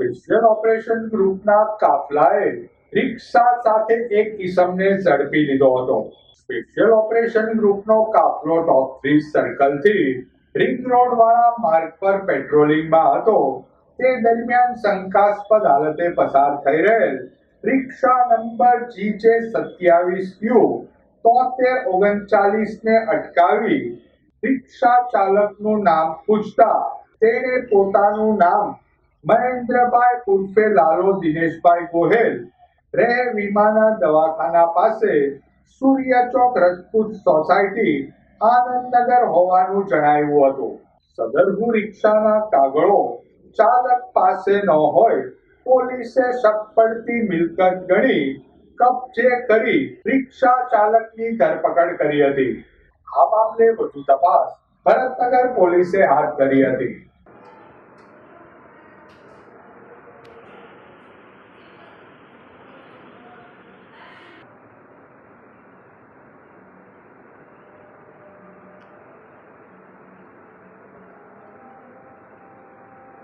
Special operation ગ્રુપના કાફલાએ રિક્ષા સાથે એક કિસમને ઝડપી લીધો હતો. સ્પેશિયલ ઓપરેશન ગ્રુપનો કાફલો ટોપ થ્રી સર્કલથી રિંગ રોડ વાળા માર્ગ પર પેટ્રોલિંગમાં હતો. તે દરમિયાન શંકાસ્પદ હાલતે પસાર થઈ રહેલ રિક્ષા નંબર જી જે સત્યાવીસ યુ તોતેર ઓગણચાલીસને અટકાવી રિક્ષા ચાલકનું નામ પૂછતા તેણે પોતાનું નામ મહેન્દ્રભાઈ ઉર્ફે લાલો દિનેશભાઈ ગોહેલ. રહે વિમાના દવાખાના પાસે સૂર્ય ચોક રજપૂત સોસાયટી આનંદનગર હોવાનું જણાવ્યું હતું. સદરભુ રિક્ષાના કાગળો ચાલક પાસે ન હોય, પોલીસે શક પડતી મિલકત ગણી કબજે કરી રિક્ષા ચાલકની ધરપકડ કરી હતી. આ મામલે વધુ તપાસ ભરતનગર પોલીસે હાથ ધરી હતી.